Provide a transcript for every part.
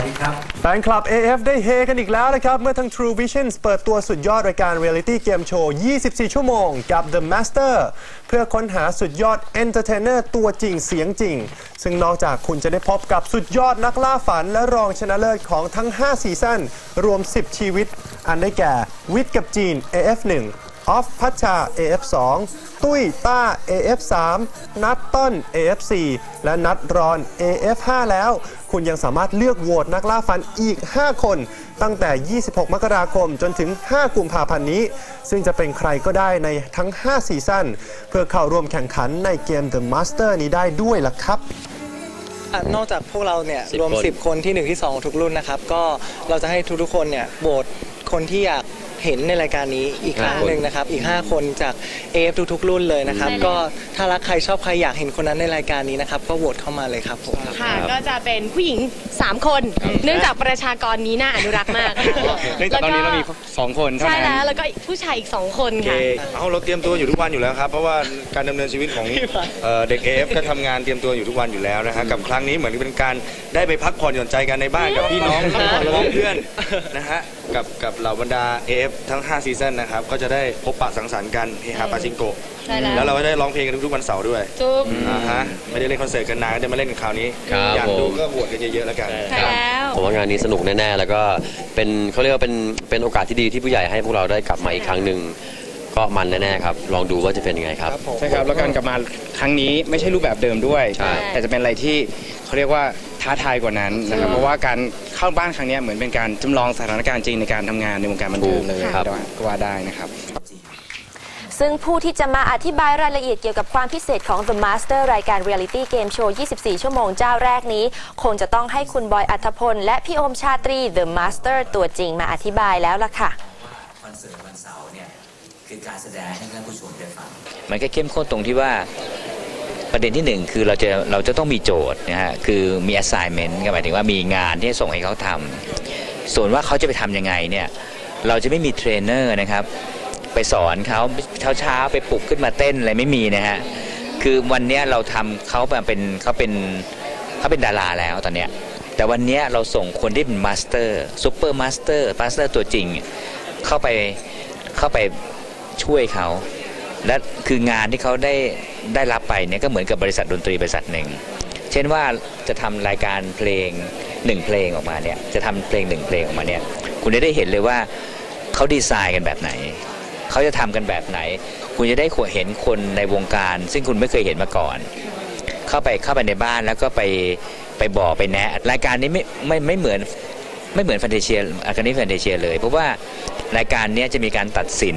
วัสดีครับ แฟนคลับ AF ได้เฮกันอีกแล้วนะครับ เมื่อทั้ง True Vision เปิดตัวสุดยอดรายการ Reality Game Show 24 ชั่วโมงกับ The Master เพื่อค้นหาสุดยอด Entertainer ตัวจริงเสียงจริง ซึ่งนอกจากคุณจะได้พบกับสุดยอดนักล่าฝัน และรองชนะเลิศของทั้ง 5 ซีซั่นรวม 10 ชีวิต อันได้แก่ วิทย์กับจีน AF1 ออฟพัชชา AF2 ตุ้ยต้า AF3 นัดต้น AF4 และนัดรอน AF5 แล้ว คุณยังสามารถเลือกโหวตนักล่าฟันอีก 5 คน ตั้งแต่ 26 มกราคมจนถึง 5 กุมภาพันธ์นี้ ซึ่งจะเป็นใครก็ได้ในทั้ง 5 ซีซั่น เพื่อเข้าร่วมแข่งขันในเกม The Master นี้ได้ด้วยล่ะครับอะนอกจากพวกเราเนี่ย10รวมคน10 คนที่ 1 ที่ 2 ทุกรุ่นนะครับ ก็เราจะให้ทุกๆคนเนี่ยโหวตคนที่อยาก เห็นในรายการนี้อีกครั้งหนึ่งนะครับ อีก 5 คนจาก AF ทุกๆ รุ่นเลยนะครับใช่แล้วก็ถ้ารักใครชอบใครอยากเห็นคนนั้นในรายการนี้นะครับ ก็โหวตเข้ามาเลยครับผมค่ะก็จะเป็นผู้หญิง 3 คน เนื่องจากประชากรนี้น่าอนุรักษ์มากเนื่องจากตอนนี้เรามีสองคนเท่าใช่นั้นแล้วแล้วก็ผู้ชายอีก 2 คนค่ะ เอาเราเตรียมตัวอยู่ทุกวันอยู่แล้วครับ เพราะว่าการดำเนินชีวิตของเอ่อเด็ก AF ก็ทำงานเตรียมตัวอยู่ทุกวันอยู่แล้วนะฮะกับครั้งนี้เหมือนเป็นการได้ไปพักผ่อนหย่อนใจกันในบ้านกับพี่น้องน้องเพื่อนนะฮะ กับกับเหล่าบรรดา AF ทั้ง 5 ซีซั่นนะครับก็จะได้พบปะสังสรรค์กันเฮฮาปาชิงโกะใช่แล้ว แล้วเราก็ได้ร้องเพลงกันทุกๆวันเสาร์ด้วยจุ๊บอ่าฮะไม่ได้เล่นคอนเสิร์ตกันนานก็ได้มาเล่นกันคราวนี้ ครับอยากดูผม ก็โหวตกันเยอะๆแล้วกัน ใช่แล้ว ผมว่างานนี้สนุกแน่ ๆ แล้วก็เป็นเขาเรียกว่าเป็นเป็นโอกาสที่ดีที่ผู้ใหญ่ให้พวกเราได้กลับมาอีกครั้งหนึ่ง ก็มันแน่ๆครับ ลองดูว่าจะเป็นยังไงครับ ใช่ครับ แล้วการกลับมาครั้งนี้ไม่ใช่รูปแบบเดิมด้วย ใช่ แต่จะเป็นอะไรที่เขาเรียกว่าท้าทายกว่านั้นนะครับ เพราะว่าการเข้าบ้านครั้งนี้เหมือนเป็นการจำลองสถานการณ์จริงในการทำงานในวงการบันเทิงเลยครับ ก็ว่าได้นะครับ ซึ่งผู้ที่จะมาอธิบายรายละเอียดเกี่ยวกับความพิเศษของ The Master รายการ Reality Game Show 24 ชั่วโมงเจ้าแรกนี้ คงจะต้องให้คุณบอยอัธพล และพี่โอมชาตรี The Master ตัวจริงมาอธิบายแล้วล่ะค่ะ คอนเสิร์ตวันเสาร์เนี่ย คือการแสดงให้ท่านผู้ชมได้ฟังมันก็เข้มข้นตรงที่ว่าประเด็นที่หนึ่งคือเราจะเราจะต้องมีโจทย์นะฮะคือมี assignment ก็หมายถึงว่ามีงานที่ส่งให้เขาทำส่วนว่าเขาจะไปทำยังไงเนี่ยเราจะไม่มีเทรนเนอร์นะครับไปสอนเขาเช้าเช้าๆไปปลุกขึ้นมาเต้นอะไรไม่มีนะฮะคือวันเนี้ยเราทำเขาเป็นเขาเป็นเขาเป็นดาราแล้วตอนเนี้ยแต่วันเนี้ยเราส่งคนที่เป็นมาสเตอร์ซูเปอร์มาสเตอร์มาสเตอร์ตัวจริงเข้าไปเข้าไป ช่วยเขา และคืองานที่เขาได้ได้รับไปเนี่ยก็เหมือนกับบริษัทดนตรีบริษัทหนึ่ง เช่นว่าจะทำรายการเพลงหนึ่งเพลงออกมาเนี่ยจะทำเพลงหนึ่งเพลงออกมาเนี่ยคุณจะได้เห็นเลยว่าเขาดีไซน์กันแบบไหน เขาจะทำกันแบบไหน คุณจะได้เห็นคนในวงการ ซึ่งคุณไม่เคยเห็นมาก่อน เข้าไปเข้าไปในบ้านแล้วก็ไปไปบอกไปแนะรายการนี้ไม่ไม่ไม่เหมือนไม่เหมือนแฟนเทเชียอาการนี้ฟันเทเชียเลย เพราะว่ารายการนี้จะมีการตัดสิน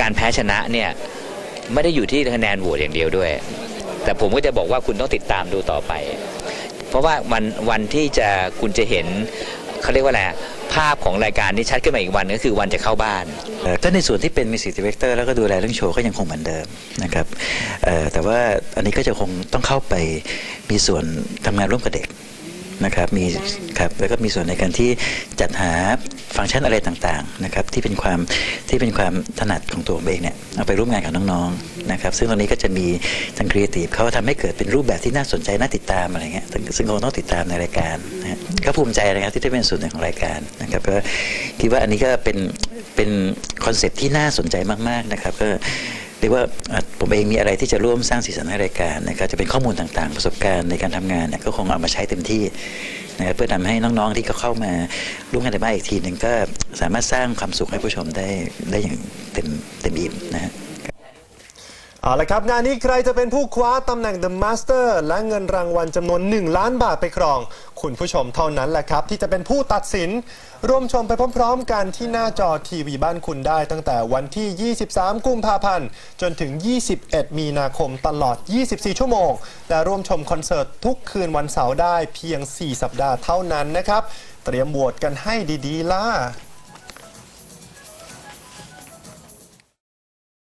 การแพ้ชนะเนี่ยไม่ได้อยู่ที่คะแนนโหวตอย่างเดียวด้วย แต่ผมก็จะบอกว่าคุณต้องติดตามดูต่อไป เพราะว่าวันวันที่จะคุณจะเห็นเขาเรียกว่าอะไรภาพของรายการนี้ชัดขึ้นมาอีกวันก็คือวันจะเข้าบ้านเอ่อถ้าในส่วนที่เป็นมิวสิกดีเรคเตอร์แล้วก็ดูแลเรื่องโชว์ก็ยังคงเหมือนเดิมนะครับแต่ว่าอันนี้ก็จะคงต้องเข้าไปมีส่วนทำงานร่วมกับเด็กนะครับมีครับแล้วก็มีส่วนในการที่จัดหา ฟังก์ชันอะไรต่างๆนะครับที่เป็นความที่เป็นความถนัดของตัวผมเองเนี่ยเอาไปร่วมงานกับน้องๆนะครับซึ่งตรงนี้ก็จะมีทางครีเอทีฟเขาทำให้เกิดเป็นรูปแบบที่น่าสนใจน่าติดตามอะไรเงี้ยซึ่งคงต้องติดตามในรายการนะก็ภูมิใจนะครับที่ได้เป็นส่วนหนึ่งของรายการนะครับก็คิดว่าอันนี้ก็เป็นเป็นคอนเซปที่น่าสนใจมากๆนะครับก็เรียกว่าผมเองมีอะไรที่จะร่วมสร้างสีสันให้รายการนะครับจะเป็นข้อมูลต่างๆ ประสบการณ์ในการทำงานเนี่ยก็คงเอามาใช้เต็มที่ นะเพื่อทำให้น้องๆที่เขาเข้ามาร่วมงานในบ้านอีกทีหนึ่งก็สามารถสร้างความสุขให้ผู้ชมได้ได้อย่างเต็มเต็มอิ่มนะฮะ เอาละครับ งานนี้ใครจะเป็นผู้คว้าตำแหน่ง The Master และเงินรางวัลจำนวน 1 ล้านบาทไปครอง คุณผู้ชมเท่านั้นแหละครับ ที่จะเป็นผู้ตัดสิน ร่วมชมไปพร้อมๆ กันที่หน้าจอทีวีบ้านคุณได้ ตั้งแต่วันที่ 23 กุมภาพันธ์ จนถึง 21 มีนาคมตลอด 24 ชั่วโมง และร่วมชมคอนเสิร์ตทุกคืนวันเสาร์ได้เพียง 4 สัปดาห์เท่านั้นนะครับ เตรียมโหวตกันให้ดีๆล่ะ